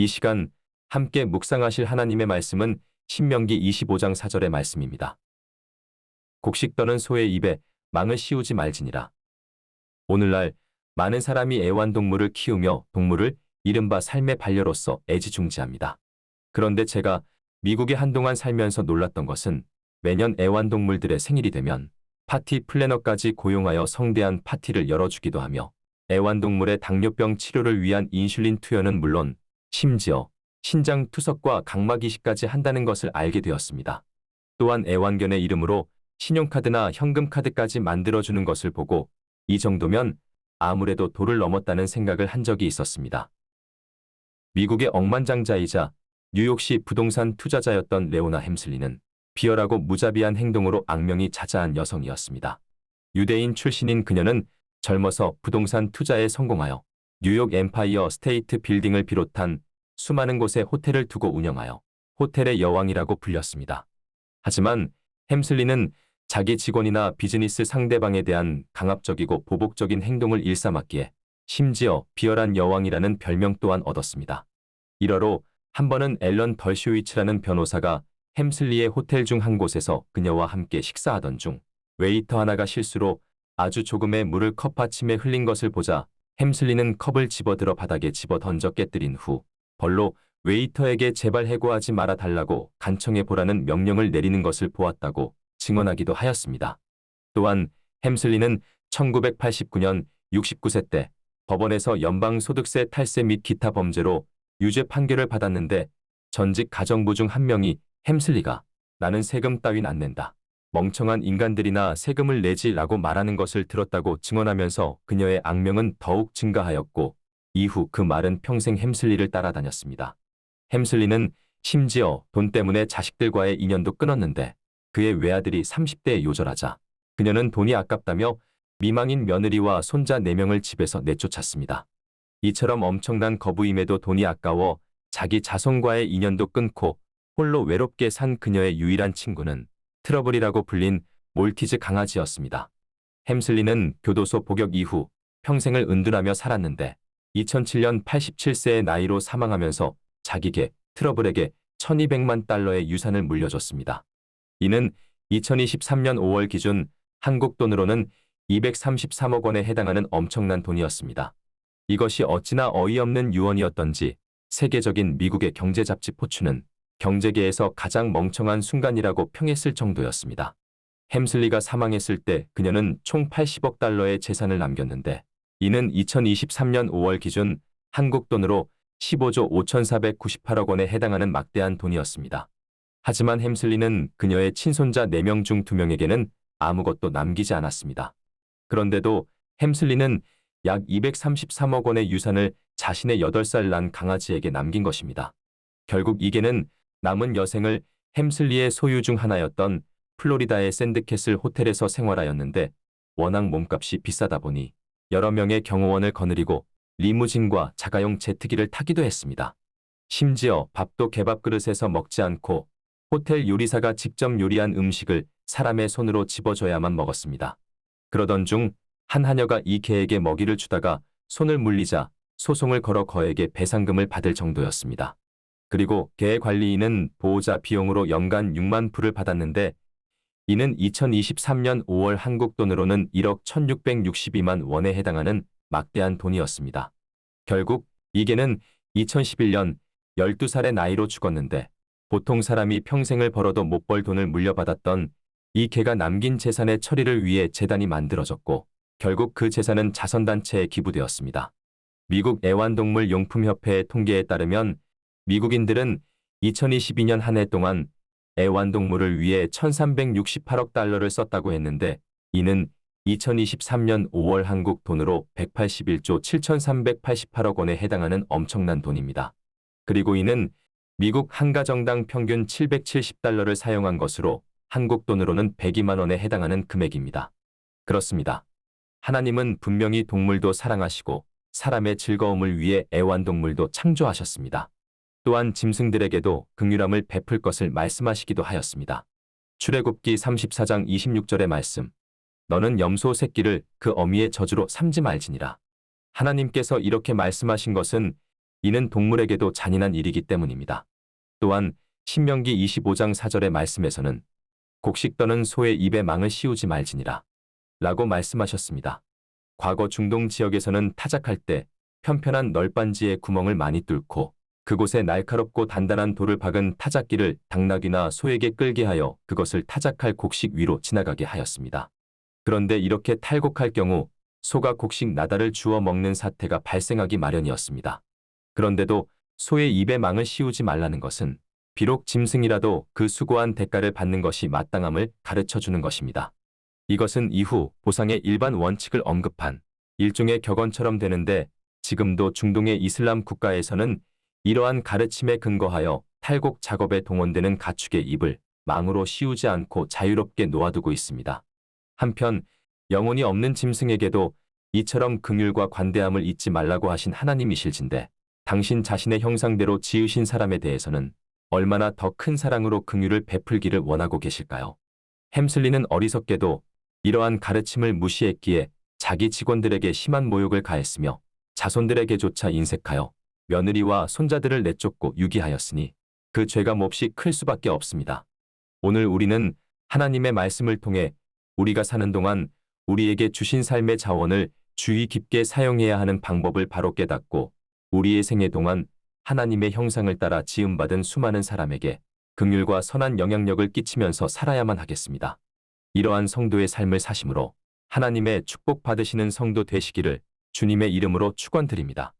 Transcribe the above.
이 시간 함께 묵상하실 하나님의 말씀은 신명기 25장 4절의 말씀입니다. 곡식 떠는 소의 입에 망을 씌우지 말지니라. 오늘날 많은 사람이 애완동물을 키우며 동물을 이른바 삶의 반려로서 애지중지합니다. 그런데 제가 미국에 한동안 살면서 놀랐던 것은 매년 애완동물들의 생일이 되면 파티 플래너까지 고용하여 성대한 파티를 열어주기도 하며 애완동물의 당뇨병 치료를 위한 인슐린 투여는 물론 심지어 신장 투석과 각막 이식까지 한다는 것을 알게 되었습니다. 또한 애완견의 이름으로 신용카드나 현금카드까지 만들어주는 것을 보고 이 정도면 아무래도 도를 넘었다는 생각을 한 적이 있었습니다. 미국의 억만장자이자 뉴욕시 부동산 투자자였던 레오나 햄슬리는 비열하고 무자비한 행동으로 악명이 자자한 여성이었습니다. 유대인 출신인 그녀는 젊어서 부동산 투자에 성공하여 뉴욕 엠파이어 스테이트 빌딩을 비롯한 수많은 곳에 호텔을 두고 운영하여 호텔의 여왕이라고 불렸습니다. 하지만 햄슬리는 자기 직원이나 비즈니스 상대방에 대한 강압적이고 보복적인 행동을 일삼았기에 심지어 비열한 여왕이라는 별명 또한 얻었습니다. 1화로 한 번은 앨런 덜쇼위츠라는 변호사가 햄슬리의 호텔 중 한 곳에서 그녀와 함께 식사하던 중 웨이터 하나가 실수로 아주 조금의 물을 컵 받침에 흘린 것을 보자 햄슬리는 컵을 집어들어 바닥에 집어 던져 깨뜨린 후 벌로 웨이터에게 제발 해고하지 말아 달라고 간청해 보라는 명령을 내리는 것을 보았다고 증언하기도 하였습니다. 또한 햄슬리는 1989년 69세 때 법원에서 연방소득세 탈세 및 기타 범죄로 유죄 판결을 받았는데 전직 가정부 중 한 명이 햄슬리가 나는 세금 따윈 안 낸다. 멍청한 인간들이나 세금을 내지 라고 말하는 것을 들었다고 증언하면서 그녀의 악명은 더욱 증가하였고 이후 그 말은 평생 햄슬리를 따라다녔습니다. 햄슬리는 심지어 돈 때문에 자식들과의 인연도 끊었는데 그의 외아들이 30대에 요절하자 그녀는 돈이 아깝다며 미망인 며느리와 손자 4명을 집에서 내쫓았습니다. 이처럼 엄청난 거부임에도 돈이 아까워 자기 자손과의 인연도 끊고 홀로 외롭게 산 그녀의 유일한 친구는 트러블이라고 불린 몰티즈 강아지였습니다. 햄슬리는 교도소 복역 이후 평생을 은둔하며 살았는데 2007년 87세의 나이로 사망하면서 자기게 트러블에게 1200만 달러의 유산을 물려줬습니다. 이는 2023년 5월 기준 한국 돈으로는 233억 원에 해당하는 엄청난 돈이었습니다. 이것이 어찌나 어이없는 유언이었던지 세계적인 미국의 경제 잡지 포춘은 경제계에서 가장 멍청한 순간이라고 평했을 정도였습니다. 햄슬리가 사망했을 때 그녀는 총 80억 달러의 재산을 남겼는데 이는 2023년 5월 기준 한국 돈으로 15조 5,498억 원에 해당하는 막대한 돈이었습니다. 하지만 햄슬리는 그녀의 친손자 4명 중 2명에게는 아무것도 남기지 않았습니다. 그런데도 햄슬리는 약 233억 원의 유산을 자신의 8살 난 강아지에게 남긴 것입니다. 결국 이게는 남은 여생을 햄슬리의 소유 중 하나였던 플로리다의 샌드캐슬 호텔에서 생활하였는데 워낙 몸값이 비싸다 보니 여러 명의 경호원을 거느리고 리무진과 자가용 제트기를 타기도 했습니다. 심지어 밥도 개밥 그릇에서 먹지 않고 호텔 요리사가 직접 요리한 음식을 사람의 손으로 집어줘야만 먹었습니다. 그러던 중 한 하녀가 이 개에게 먹이를 주다가 손을 물리자 소송을 걸어 거에게 배상금을 받을 정도였습니다. 그리고 개 관리인은 보호자 비용으로 연간 6만 불을 받았는데 이는 2023년 5월 한국 돈으로는 1억 1662만 원에 해당하는 막대한 돈이었습니다. 결국 이 개는 2011년 12살의 나이로 죽었는데 보통 사람이 평생을 벌어도 못 벌 돈을 물려받았던 이 개가 남긴 재산의 처리를 위해 재단이 만들어졌고 결국 그 재산은 자선단체에 기부되었습니다. 미국 애완동물 용품협회의 통계에 따르면 미국인들은 2022년 한 해 동안 애완동물을 위해 1368억 달러를 썼다고 했는데 이는 2023년 5월 한국 돈으로 181조 7388억 원에 해당하는 엄청난 돈입니다. 그리고 이는 미국 한 가정당 평균 770달러를 사용한 것으로 한국 돈으로는 102만 원에 해당하는 금액입니다. 그렇습니다. 하나님은 분명히 동물도 사랑하시고 사람의 즐거움을 위해 애완동물도 창조하셨습니다. 또한 짐승들에게도 극률함을 베풀 것을 말씀하시기도 하였습니다. 출애굽기 34장 26절의 말씀. 너는 염소 새끼를 그 어미의 저주로 삼지 말지니라. 하나님께서 이렇게 말씀하신 것은 이는 동물에게도 잔인한 일이기 때문입니다. 또한 신명기 25장 4절의 말씀에서는 곡식 떠는 소의 입에 망을 씌우지 말지니라 라고 말씀하셨습니다. 과거 중동 지역에서는 타작할 때 편편한 널빤지에 구멍을 많이 뚫고 그곳에 날카롭고 단단한 돌을 박은 타작기를 당나귀나 소에게 끌게 하여 그것을 타작할 곡식 위로 지나가게 하였습니다. 그런데 이렇게 탈곡할 경우 소가 곡식 나다를 주워 먹는 사태가 발생하기 마련이었습니다. 그런데도 소의 입에 망을 씌우지 말라는 것은 비록 짐승이라도 그 수고한 대가를 받는 것이 마땅함을 가르쳐 주는 것입니다. 이것은 이후 보상의 일반 원칙을 언급한 일종의 격언처럼 되는데 지금도 중동의 이슬람 국가에서는 이러한 가르침에 근거하여 탈곡 작업에 동원되는 가축의 입을 망으로 씌우지 않고 자유롭게 놓아두고 있습니다. 한편 영혼이 없는 짐승에게도 이처럼 긍휼과 관대함을 잊지 말라고 하신 하나님이실진데 당신 자신의 형상대로 지으신 사람에 대해서는 얼마나 더 큰 사랑으로 긍휼을 베풀기를 원하고 계실까요? 햄슬리는 어리석게도 이러한 가르침을 무시했기에 자기 직원들에게 심한 모욕을 가했으며 자손들에게조차 인색하여 며느리와 손자들을 내쫓고 유기하였으니 그 죄가 몹시 클 수밖에 없습니다. 오늘 우리는 하나님의 말씀을 통해 우리가 사는 동안 우리에게 주신 삶의 자원을 주의 깊게 사용해야 하는 방법을 바로 깨닫고 우리의 생애 동안 하나님의 형상을 따라 지음받은 수많은 사람에게 긍휼과 선한 영향력을 끼치면서 살아야만 하겠습니다. 이러한 성도의 삶을 사심으로 하나님의 축복 받으시는 성도 되시기를 주님의 이름으로 축원드립니다.